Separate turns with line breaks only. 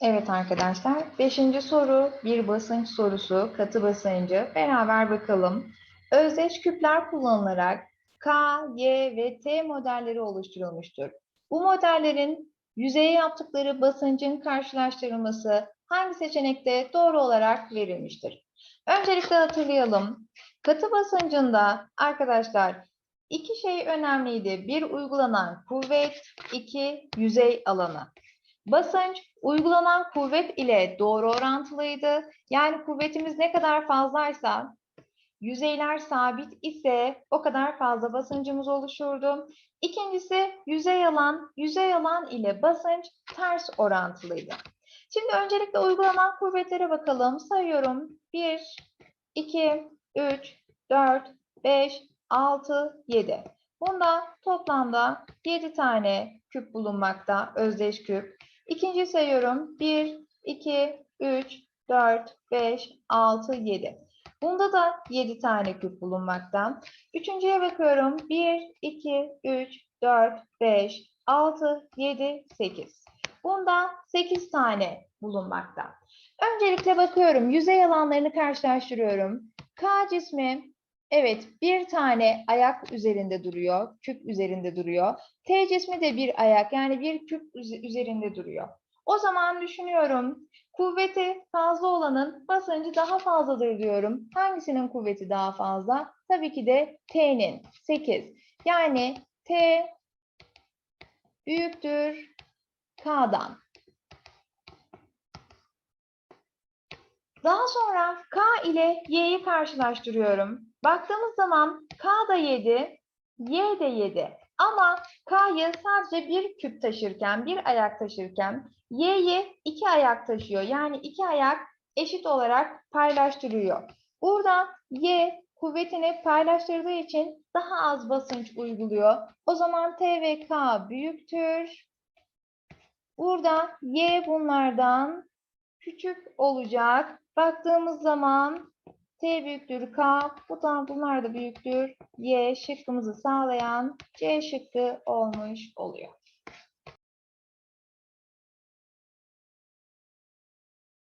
Evet arkadaşlar, beşinci soru bir basınç sorusu, katı basıncı. Beraber bakalım. Özdeş küpler kullanılarak K, Y ve T modelleri oluşturulmuştur. Bu modellerin yüzeye yaptıkları basıncın karşılaştırılması hangi seçenekte doğru olarak verilmiştir? Öncelikle hatırlayalım. Katı basıncında arkadaşlar iki şey önemliydi. Bir uygulanan kuvvet, iki yüzey alanı. Basınç uygulanan kuvvet ile doğru orantılıydı. Yani kuvvetimiz ne kadar fazlaysa, yüzeyler sabit ise o kadar fazla basıncımız oluşurdu. İkincisi yüzey alan, yüzey alan ile basınç ters orantılıydı. Şimdi öncelikle uygulanan kuvvetlere bakalım. Sayıyorum. 1, 2, 3, 4, 5, 6, 7. Bunda toplamda 7 tane küp bulunmakta, özdeş küp. İkinci sayıyorum. 1, 2, 3, 4, 5, 6, 7. Bunda da 7 tane küp bulunmakta. Üçüncüye bakıyorum. 1, 2, 3, 4, 5, 6, 7, 8. Bunda 8 tane bulunmakta. Öncelikle bakıyorum. Yüzey alanlarını karşılaştırıyorum. K cismi evet bir tane ayak üzerinde duruyor. Küp üzerinde duruyor. T cismi de bir ayak yani bir küp üze- üzerinde duruyor. O zaman düşünüyorum kuvveti fazla olanın basıncı daha fazladır diyorum. Hangisinin kuvveti daha fazla? Tabii ki de T'nin 8. Yani T büyüktür K'dan. Daha sonra K ile Y'yi karşılaştırıyorum. Baktığımız zaman K da 7, Y de 7. Ama K'yı sadece bir küp taşırken, bir ayak taşırken Y'yi iki ayak taşıyor. Yani iki ayak eşit olarak paylaştırıyor. Burada Y kuvvetini paylaştırdığı için daha az basınç uyguluyor. O zaman T ve K büyüktür. Burada Y bunlardan küçük olacak. Baktığımız zaman T büyüktür K, bu da bunlar da büyüktür Y şıkkımızı sağlayan C şıkkı olmuş oluyor.